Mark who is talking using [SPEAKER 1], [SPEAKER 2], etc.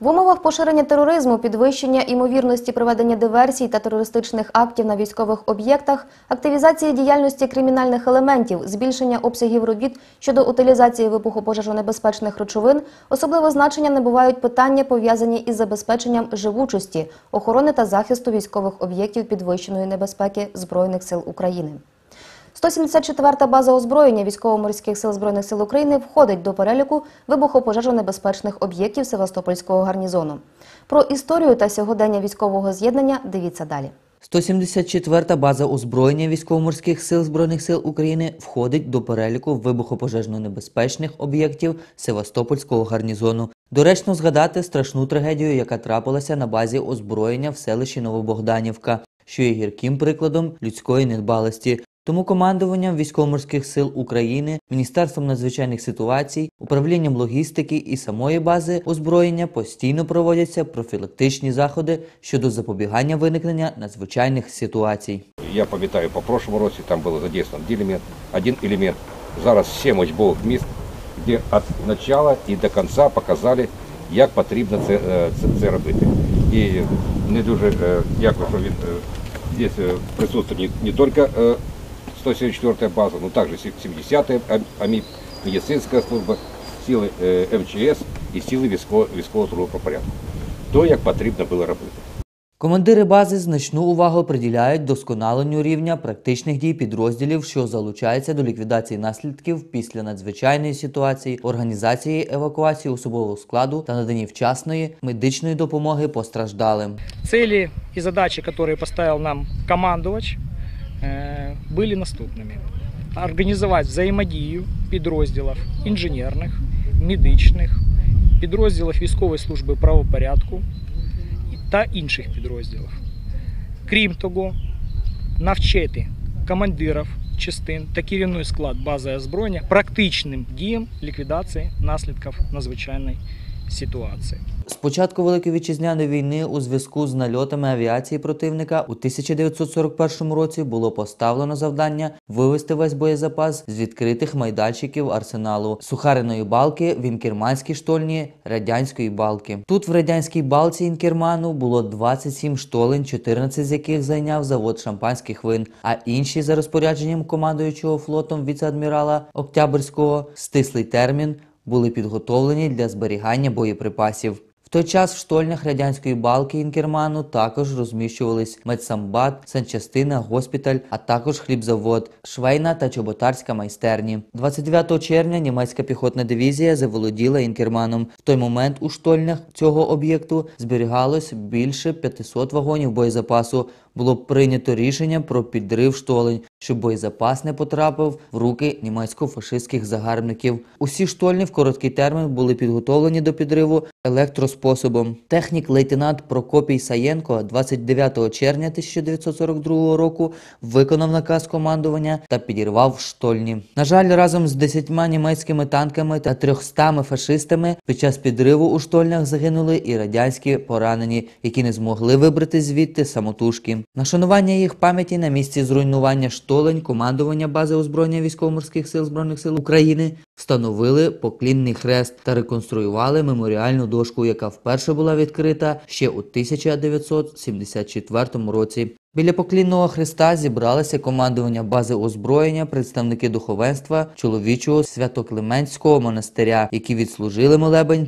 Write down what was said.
[SPEAKER 1] В умовах поширення тероризму, підвищення імовірності проведення диверсій та терористичних актів на військових об'єктах, активізації діяльності кримінальних елементів, збільшення обсягів робіт щодо утилізації вибухопожежонебезпечних речовин, особливо значення набувають питання, пов'язані із забезпеченням живучості, охорони та захисту військових об'єктів підвищеної небезпеки Збройних сил України. 174-та база озброєння військово-морських сил Збройних сил України входить до переліку вибухопожежонебезпечних об'єктів Севастопольського гарнізону. Про історію та сьогодення військового з'єднання дивіться далі.
[SPEAKER 2] 174-та база озброєння військово-морських сил Збройних сил України входить до переліку вибухопожежно-небезпечних об'єктів Севастопольського гарнізону. Доречно згадати страшну трагедію, яка трапилася на базі озброєння в селищі Новобогданівка, що є гірким прикладом людської недбалості. Тому командуванням військово-морських сил України, Міністерством надзвичайних ситуацій, управлінням логістики і самої бази озброєння постійно проводяться профілактичні заходи щодо запобігання виникнення надзвичайних ситуацій.
[SPEAKER 3] Я пам'ятаю, по прошлому році там було один елемент, один елемент. Зараз сім учбових міст, де від початку і до кінця показали, як потрібно це, е, це, це робити. І не дуже е, дякую, що він здесь е, присутствує не тільки е, 174 база, но также 70-я АМИП, медицинська служба, сили е, МЧС і сили військового, службового порядку. То, як потрібно було робити.
[SPEAKER 2] Командири бази значну увагу приділяють досконаленню рівня практичних дій підрозділів, що залучаються до ліквідації наслідків після надзвичайної ситуації, організації евакуації особового складу та наданні вчасної медичної допомоги постраждалим.
[SPEAKER 4] Цели и задачи, которые поставил нам командувач, э, были наступними. Організувати взаємодію підрозділів інженерних, медичних, підрозділів військової служби правопорядку та інших підрозділів. Крім того, навчити командирів частин та керівний склад бази озброєння практичним діям ліквідації наслідків надзвичайної ситуації.
[SPEAKER 2] З початку Великої вітчизняної війни у зв'язку з нальотами авіації противника у 1941 році було поставлено завдання вивести весь боєзапас з відкритих майданчиків арсеналу сухариної балки в інкерманській штольні радянської балки. Тут в радянській балці інкерману було 27 штолень, 14 з яких зайняв завод шампанських вин, а інші за розпорядженням командуючого флотом віце-адмірала Октябрського стислий термін були підготовлені для зберігання боєприпасів. В той час в штольнях радянської балки Інкерману також розміщувались медсамбат, санчастина, госпіталь, а також хлібзавод, швейна та чоботарська майстерні. 29 червня німецька піхотна дивізія заволоділа Інкерманом. В той момент у штольнях цього об'єкту зберігалось більше 500 вагонів боєзапасу. Було прийнято рішення про підрив штолень, щоб боєзапас не потрапив в руки німецько-фашистських загарбників. Усі штольні в короткий термін були підготовлені до підриву електроспособом. Технік лейтенант Прокопій Саєнко 29 червня 1942 року виконав наказ командування та підірвав штольні. На жаль, разом з 10 німецькими танками та 300 фашистами під час підриву у штольнях загинули і радянські поранені, які не змогли вибрати звідти самотужки. На шанування їх пам'яті на місці зруйнування штолень командування бази озброєння військово-морських сил збройних сил України встановили поклінний хрест та реконструювали меморіальну дошку, яка вперше була відкрита ще у 1974 році. Біля поклінного хреста зібралося командування бази озброєння, представники духовенства чоловічого святоклеменського монастиря, які відслужили молебень